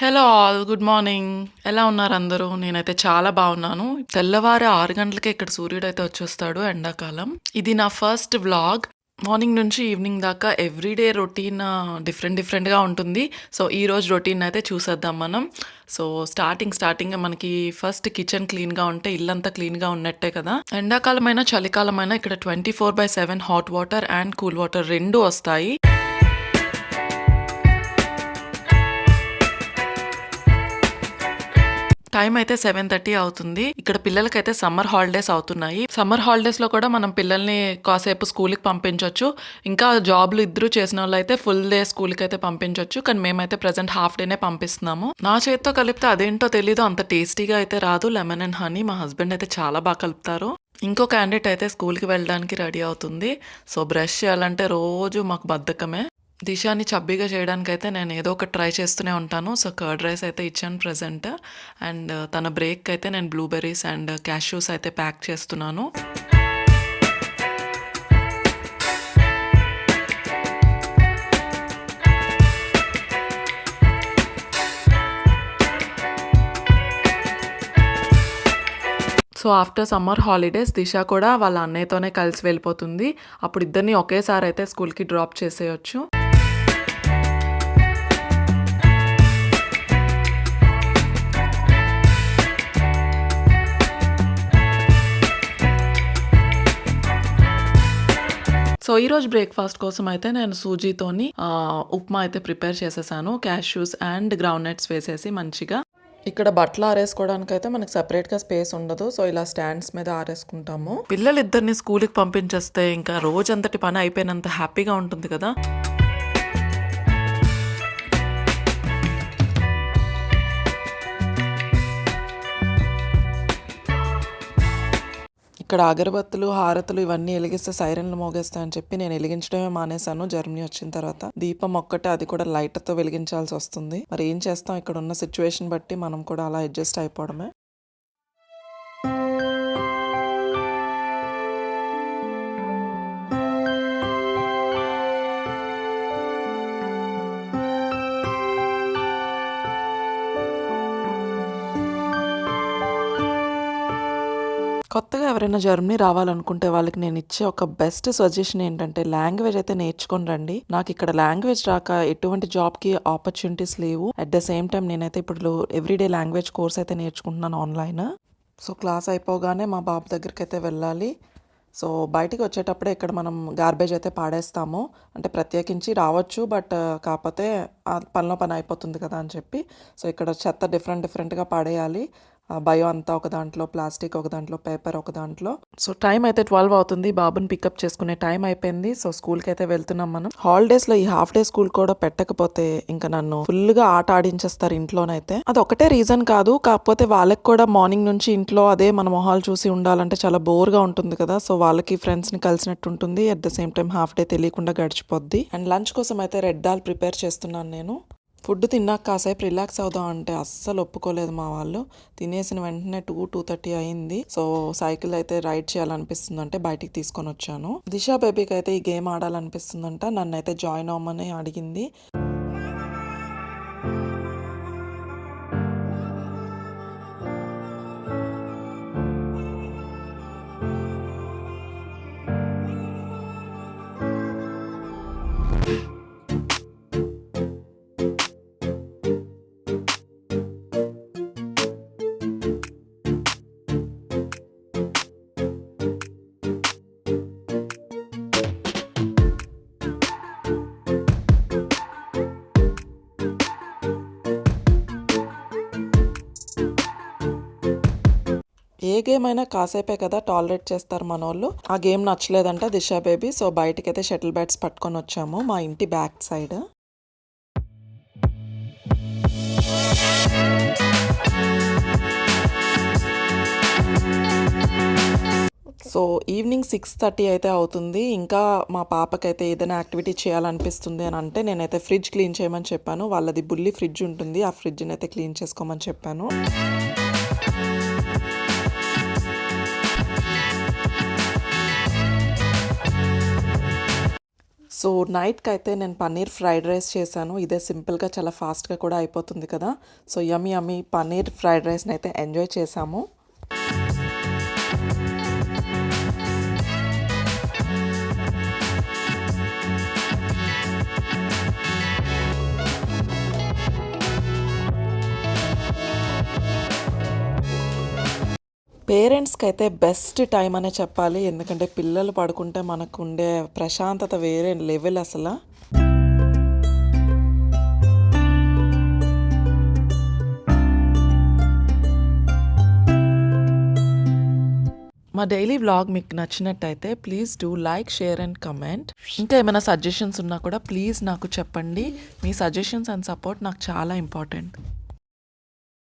Hello all good morning ఎలా ఉన్నారు అందరూ? నేనైతే చాలా బాగున్నాను. తెల్లవారు ఆరు గంటలకే ఇక్కడ సూర్యుడు అయితే వచ్చేస్తాడు ఎండాకాలం. ఇది నా ఫస్ట్ వ్లాగ్. మార్నింగ్ నుంచి ఈవినింగ్ దాకా ఎవ్రీడే రొటీన్ డిఫరెంట్ డిఫరెంట్గా ఉంటుంది. సో ఈ రోజు రొటీన్ అయితే చూసేద్దాం మనం. సో స్టార్టింగ్ స్టార్టింగ్ మనకి ఫస్ట్ కిచెన్ క్లీన్గా ఉంటే ఇల్లంతా క్లీన్గా ఉన్నట్టే కదా. ఎండాకాలమైనా చలికాలమైనా ఇక్కడ twenty four by seven hot water and cool water రెండు వస్తాయి. టైం అయితే సెవెన్ థర్టీ అవుతుంది. ఇక్కడ పిల్లలకైతే సమ్మర్ హాలిడేస్ అవుతున్నాయి. సమ్మర్ హాలిడేస్లో కూడా మనం పిల్లల్ని కాసేపు స్కూల్కి పంపించవచ్చు ఇంకా జాబ్లు ఇద్దరు చేసిన వాళ్ళు అయితే ఫుల్ డే స్కూల్కి అయితే పంపించవచ్చు కానీ మేమైతే ప్రజెంట్ హాఫ్ డేనే పంపిస్తున్నాము. నా చేతితో కలిపితే అదేంటో తెలీదు. అంత టేస్టీగా అయితే రాదు. లెమన్ అండ్ హనీ మా హస్బెండ్ అయితే చాలా బాగా కలుపుతారు. ఇంకో క్యాండిడేట్ అయితే స్కూల్కి వెళ్ళడానికి రెడీ అవుతుంది. సో బ్రష్ చేయాలంటే రోజు మాకు బద్ధకమే. దిశాని చబ్బీగా చేయడానికైతే నేను ఏదో ఒకటి ట్రై చేస్తూనే ఉంటాను. సో కర్డ్ రైస్ అయితే ఇచ్చాను ప్రజెంట్ అండ్ uh, తన బ్రేక్ అయితే నేను బ్లూబెర్రీస్ అండ్ క్యాష్యూస్ అయితే ప్యాక్ చేస్తున్నాను. So after summer holidays Disha కూడా వాళ్ళ అన్నయ్యతోనే కలిసి వెళ్ళిపోతుంది. అప్పుడు ఇద్దరిని ఒకేసారి అయితే స్కూల్కి డ్రాప్ చేసేయచ్చు. సో ఈ రోజు బ్రేక్ఫాస్ట్ కోసం అయితే నేను సూజీతోని ఉప్మా అయితే ప్రిపేర్ చేసేసాను. క్యాష్యూస్ అండ్ గ్రౌండ్ నట్స్ వేసేసి మంచిగా. ఇక్కడ బట్టలు ఆరేసుకోవడానికి అయితే మనకి సెపరేట్గా స్పేస్ ఉండదు. సో ఇలా స్టాండ్స్ మీద ఆరేసుకుంటాము. పిల్లలు ఇద్దరిని స్కూల్కి పంపించేస్తే ఇంకా రోజంతటి పని అయిపోయినంత హ్యాపీగా ఉంటుంది కదా. ఇక్కడ అగరబత్తులు హారతులు ఇవన్నీ వెలిగిస్తే సైరన్లు మోగేస్తాయని చెప్పి నేను వెలిగించడమే మానేశాను. జర్మనీ వచ్చిన తర్వాత దీపం ఒక్కటే అది కూడా లైట్తో వెలిగించాల్సి వస్తుంది. మరి ఏం చేస్తాం? ఇక్కడ ఉన్న సిచ్యువేషన్ బట్టి మనం కూడా అలా అడ్జస్ట్ అయిపోవడమే. కొత్తగా ఎవరైనా జర్మనీ రావాలనుకుంటే వాళ్ళకి నేను ఇచ్చే ఒక బెస్ట్ సజెషన్ ఏంటంటే లాంగ్వేజ్ అయితే నేర్చుకొని రండి. నాకు ఇక్కడ లాంగ్వేజ్ రాక ఎటువంటి జాబ్కి ఆపర్చునిటీస్ లేవు. అట్ ద సేమ్ టైం నేనైతే ఇప్పుడు ఎవ్రీడే లాంగ్వేజ్ కోర్స్ అయితే నేర్చుకుంటున్నాను ఆన్లైన్. సో క్లాస్ అయిపోగానే మా బాబు దగ్గరికి అయితే వెళ్ళాలి. సో బయటికి వచ్చేటప్పుడే ఇక్కడ మనం గార్బేజ్ అయితే పాడేస్తాము. అంటే ప్రత్యేకించి రావచ్చు బట్ కాకపోతే పనిలో పని అయిపోతుంది కదా అని చెప్పి. సో ఇక్కడ చెత్త డిఫరెంట్ డిఫరెంట్గా పాడేయాలి. బయో అంతా ఒక దాంట్లో ప్లాస్టిక్ ఒక దాంట్లో పేపర్ ఒక దాంట్లో. సో టైం అయితే ట్వెల్వ్ అవుతుంది. బాబుని పికప్ చేసుకునే టైం అయిపోయింది. సో స్కూల్కి అయితే వెళ్తున్నాం మనం. హాలిడేస్లో ఈ హాఫ్ డే స్కూల్ కూడా పెట్టకపోతే ఇంకా నన్ను ఫుల్గా ఆట ఆడించేస్తారు ఇంట్లోనైతే. అది ఒకటే రీజన్ కాదు. కాకపోతే వాళ్ళకి కూడా మార్నింగ్ నుంచి ఇంట్లో అదే మన మొహాలు చూసి ఉండాలంటే చాలా బోర్గా ఉంటుంది కదా. సో వాళ్ళకి ఫ్రెండ్స్ని కలిసినట్టు ఉంటుంది. At the same time half day తెలియకుండా గడిచిపోద్ది. అండ్ లంచ్ కోసం అయితే రెడ్ దాల్ ప్రిపేర్ చేస్తున్నాను నేను. ఫుడ్ తిన్నాక కాసేపు రిలాక్స్ అవుదాం అంటే అస్సలు ఒప్పుకోలేదు మా వాళ్ళు. తినేసిన వెంటనే టూ టూ థర్టీ అయింది. సో సైకిల్ అయితే రైడ్ చేయాలనిపిస్తుంది అంటే బయటికి తీసుకొని వచ్చాను. దిశా బేబీకి అయితే ఈ గేమ్ ఆడాలనిపిస్తుందంట. నన్ను అయితే జాయిన్ అవ్వమని అడిగింది. ఏ గేమ్ అయినా కాసేపే కదా టాలరేట్ చేస్తారు మన వాళ్ళు ఆ గేమ్ నచ్చలేదంట దిశా బేబీ. సో బయటకైతే షటిల్ బ్యాట్స్ పట్టుకొని వచ్చాము మా ఇంటి back side. So evening six thirty అయితే అవుతుంది. ఇంకా మా పాపకైతే ఏదైనా యాక్టివిటీ చేయాలనిపిస్తుంది అని అంటే నేనైతే ఫ్రిడ్జ్ క్లీన్ చేయమని చెప్పాను. వాళ్ళది బుల్లి ఫ్రిడ్జ్ ఉంటుంది. ఆ ఫ్రిడ్జ్ని అయితే క్లీన్ చేసుకోమని చెప్పాను. సో నైట్కి అయితే నేను పన్నీర్ ఫ్రైడ్ రైస్ చేశాను. ఇదే సింపుల్గా చాలా ఫాస్ట్గా కూడా అయిపోతుంది కదా. So yummy yummy paneer fried రైస్ని అయితే ఎంజాయ్ చేశాము. పేరెంట్స్కి అయితే బెస్ట్ టైం అనే చెప్పాలి. ఎందుకంటే పిల్లలు పడుకుంటే మనకు ఉండే ప్రశాంతత వేరే లెవెల్ అసలు. మా డైలీ వ్లాగ్ మీకు నచ్చినట్టయితే please do like share and comment. ఇంకా ఏమైనా సజెషన్స్ ఉన్నా కూడా ప్లీజ్ నాకు చెప్పండి. మీ సజెషన్స్ అండ్ సపోర్ట్ నాకు చాలా ఇంపార్టెంట్.